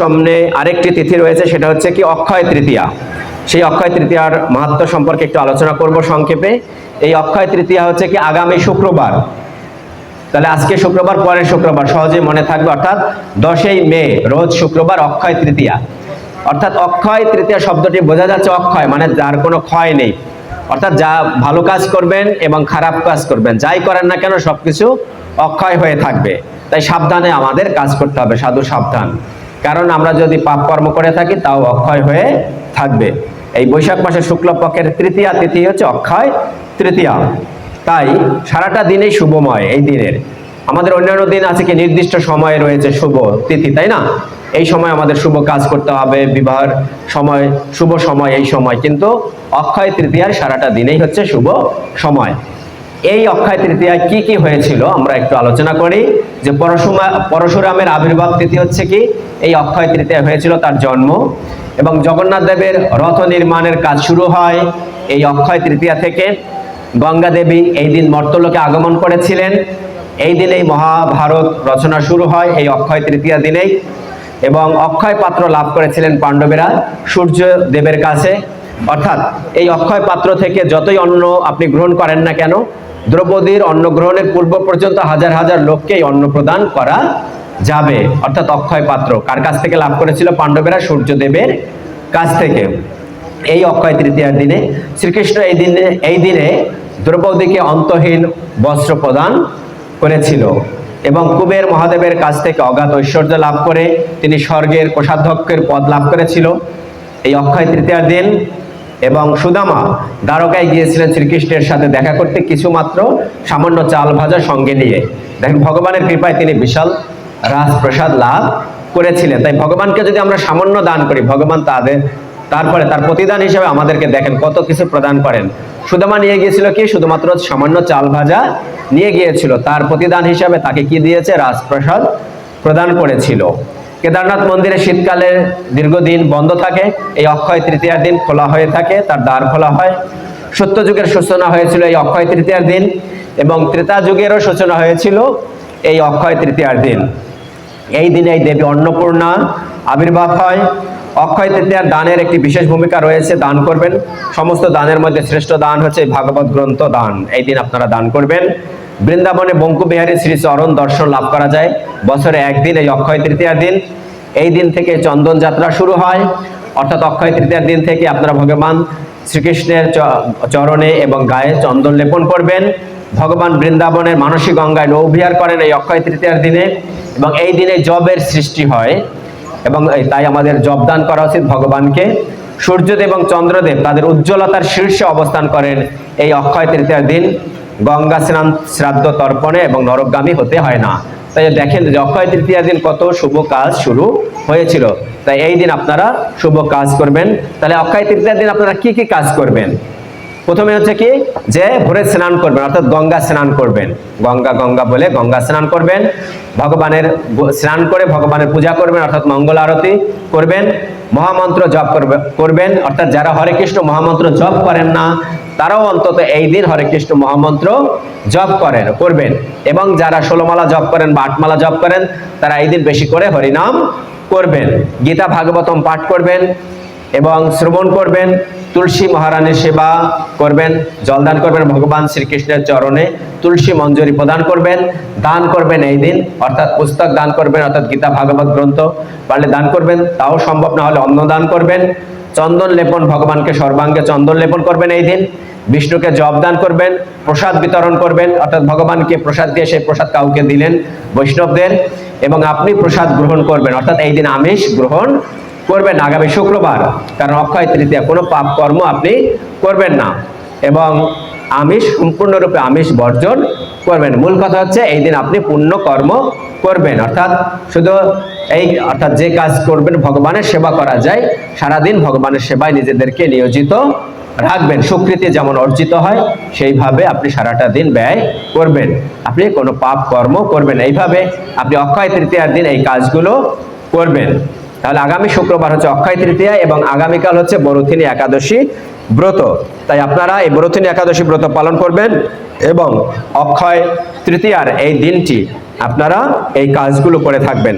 সামনে আরেকটি তিথি রয়েছে, সেটা হচ্ছে কি অক্ষয় তৃতীয়া। সেই অক্ষয় তৃতীয়ার মাহাত্ম সম্পর্কে একটু আলোচনা করব সংক্ষেপে। এই অক্ষয় তৃতীয়া হচ্ছে কি আগামী শুক্রবার। তাহলে আজকে শুক্রবার, পরের শুক্রবার, সহজেই মনে থাকবে, অর্থাৎ দশই মে, রোজ শুক্রবার অক্ষয় তৃতীয়া। অর্থাৎ অক্ষয় তৃতীয়া শব্দটি বোঝা যাচ্ছে অক্ষয় মানে যার কোনো ক্ষয় নেই। অর্থাৎ যা ভালো কাজ করবেন এবং খারাপ কাজ করবেন, যাই করেন না কেন সবকিছু অক্ষয় হয়ে থাকবে। তাই সাবধানে আমাদের কাজ করতে হবে, সাধু সাবধান। কারণ আমরা যদি পাপ কর্ম করে থাকি, তাও অক্ষয় হয়ে থাকবে। এই বৈশাখ মাসের শুক্লপক্ষের তৃতীয়া তিথি হচ্ছে অক্ষয় তৃতীয়া। তাই সারাটা দিনেই শুভময় এই দিনের। আমাদের অন্যান্য দিন আছে কি? নির্দিষ্ট সময় রয়েছে শুভ তিথি, তাই না? এই সময় আমাদের শুভ কাজ করতে হবে, বিবাহের সময়, শুভ সময় এই সময়। কিন্তু অক্ষয় তৃতীয়ার সারাটা দিনেই হচ্ছে শুভ সময়। এই অক্ষয় তৃতীয়ায় কি কি হয়েছিল আমরা একটু আলোচনা করি? যে পরশুমা, পরশুরামের আবির্ভাব তিথি হচ্ছে কি? এই অক্ষয় তৃতীয়া হয়েছিল তার জন্ম এবং জগন্নাথ দেবের রথ নির্মাণের কাজ শুরু হয় এই অক্ষয় তৃতীয়া থেকে। গঙ্গা দেবী এই দিন মর্তলোকে আগমন করেছিলেন। এই দিনেই মহাভারত রচনা শুরু হয় এই অক্ষয় তৃতীয়া দিনেই এবং অক্ষয় পাত্র লাভ করেছিলেন পাণ্ডবেরা সূর্য দেবের কাছে। অর্থাৎ এই অক্ষয় পাত্র থেকে যতই অন্ন আপনি গ্রহণ করেন না কেন দ্রৌপদীর অন্ন গ্রহণের পূর্ব পর্যন্ত হাজার হাজার লোককে এই অন্ন প্রদান করা যাবে। অর্থাৎ অক্ষয় পাত্র। কার কাছ থেকে লাভ করেছিল? পাণ্ডবেরা, সূর্যদেবের কাছ থেকে। এই অক্ষয় তৃতীয়ার দিনে শ্রীকৃষ্ণ এই দিনে এই দিনে দ্রৌপদীকে অন্তহীন বস্ত্র প্রদান করেছিল এবং কুবের মহাদেবের কাছ থেকে অগাধ ঐশ্বর্য লাভ করে তিনি স্বর্গের কোষাধ্যক্ষের পদ লাভ করেছিল। এই অক্ষয় তৃতীয়ার দিন এবং সুদামা দ্বারকায় গিয়েছিলেন শ্রীকৃষ্ণের সাথে দেখা করতে কিছু মাত্র সামান্য চাল ভাজা সঙ্গে নিয়ে। দেখেন, ভগবানের কৃপায় তিনি বিশাল রাজপ্রসাদ লাভ করেছিলেন। তাই ভগবানকে যদি আমরা সামান্য দান করি, ভগবান তাদের, তারপরে তার প্রতিদান হিসেবে আমাদেরকে দেখেন কত কিছু প্রদান করেন। সুদামা নিয়ে গিয়েছিল কি? শুধুমাত্র সামান্য চাল ভাজা নিয়ে গিয়েছিল। তার প্রতিদান হিসাবে তাকে কি দিয়েছে? রাজপ্রসাদ প্রদান করেছিল। কেদারনাথ মন্দিরে শীতকালে দীর্ঘদিন বন্ধ থাকে, এই অক্ষয় তৃতীয়ার দিন খোলা হয়ে থাকে, তার দ্বার খোলা হয়। সত্যযুগের সূচনা হয়েছিল এই অক্ষয় তৃতীয়ার দিন এবং ত্রেতা যুগেরও সূচনা হয়েছিল এই অক্ষয় তৃতীয়ার দিন। এই দিনে এই দেবী অন্নপূর্ণা আবির্ভাব হয়। অক্ষয় তৃতীয়ার দানের একটি বিশেষ ভূমিকা রয়েছে, দান করবেন। সমস্ত দানের মধ্যে শ্রেষ্ঠ দান হচ্ছে ভাগবত গ্রন্থ দান। এই দিন আপনারা দান করবেন। বৃন্দাবনে বঙ্কু বিহারী শ্রী চরণ দর্শন লাভ করা যায়। বছরে একদিন এই অক্ষয় তৃতীয়ার দিন। এই দিন থেকে চন্দন যাত্রা শুরু হয়। অর্থাৎ অক্ষয় তৃতীয়ার দিন থেকে আপনারা ভগবান শ্রীকৃষ্ণের চরণে এবং গায়ে চন্দন লেপন করবেন। ভগবান বৃন্দাবনের মানসী গঙ্গায় নৌবিহার করেন এই অক্ষয় তৃতীয়ার দিনে এবং এই দিনে জবের সৃষ্টি হয় এবং তাই আমাদের জবদান করা উচিত ভগবানকে। সূর্যদেব এবং চন্দ্রদেব তাদের উজ্জ্বলতার শীর্ষে অবস্থান করেন এই অক্ষয় তৃতীয়ার দিন। গঙ্গা স্নান, শ্রাদ্ধ তর্পণে এবং নরকগামী হতে হয় না। তাই দেখেন অক্ষয় তৃতীয়ার দিন কত শুভ কাজ শুরু হয়েছিল। তাই এই দিন আপনারা শুভ কাজ করবেন। তাহলে অক্ষয় তৃতীয়ার দিন আপনারা কি কি কাজ করবেন? প্রথমে হচ্ছে কি? যে ভোরে স্নান করবেন, অর্থাৎ গঙ্গা স্নান করবেন। গঙ্গা গঙ্গা বলে গঙ্গা স্নান করবেন। ভগবানের স্নান করে ভগবানের পূজা করবেন, অর্থাৎ মঙ্গল আরতি করবেন। মহামন্ত্র জপ করবে, করবেন। অর্থাৎ যারা হরে কৃষ্ণ মহামন্ত্র জপ করেন না, তারাও অন্তত এই দিন হরে কৃষ্ণ মহামন্ত্র জপ করেন, করবেন। এবং যারা ষোলোমালা জপ করেন বা আটমালা জপ করেন, তারা এই দিন বেশি করে হরিনাম করবেন। গীতা ভাগবতম পাঠ করবেন এবং শ্রবণ করবেন। তুলসী মহারানীর সেবা করবেন জলদান করবেন, ভগবান শ্রীকৃষ্ণের চরণে তুলসী মঞ্জুরি প্রদান করবেন, দান করবেন এই দিন, অর্থাৎ পুস্তক দান করবেন, অর্থাৎ গীতা ভাগবত গ্রন্থ পারলে দান করবেন, তাও সম্ভব না হলে অন্ন দান করবেন, চন্দন লেপন ভগবানকে সর্বাঙ্গে চন্দন লেপন করবেন এই দিন, বিষ্ণুকে জব দান করবেন, প্রসাদ বিতরণ করবেন, অর্থাৎ ভগবানকে প্রসাদ দিয়ে সেই প্রসাদ কাউকে দিলেন বৈষ্ণবদের, এবং আপনি প্রসাদ গ্রহণ করবেন, অর্থাৎ এই দিন আমিষ গ্রহণ করবেন আগামী শুক্রবার, কারণ অক্ষয় তৃতীয়া, কোনো পাপ কর্ম আপনি করবেন না। এবং আমিষ, সম্পূর্ণরূপে আমিষ বর্জন করবেন। মূল কথা হচ্ছে, এই দিন আপনি পুণ্য কর্ম করবেন। অর্থাৎ শুধু এই, অর্থাৎ যে কাজ করবেন, ভগবানের সেবা করা যায়। সারাদিন ভগবানের সেবায় নিজেদেরকে নিয়োজিত রাখবেন। সুকৃতি যেমন অর্জিত হয়, সেইভাবে আপনি সারাটা দিন ব্যয় করবেন। আপনি কোনো পাপ কর্ম করবেন এইভাবে আপনি অক্ষয় তৃতীয়ার দিন এই কাজগুলো করবেন। তাহলে আগামী শুক্রবার হচ্ছে অক্ষয় তৃতীয়া এবং আগামীকাল হচ্ছে বরুথিনী একাদশী ব্রত। তাই আপনারা এই বরুথিনী একাদশী ব্রত পালন করবেন এবং অক্ষয় তৃতীয়ার এই দিনটি আপনারা এই কাজগুলো করে থাকবেন।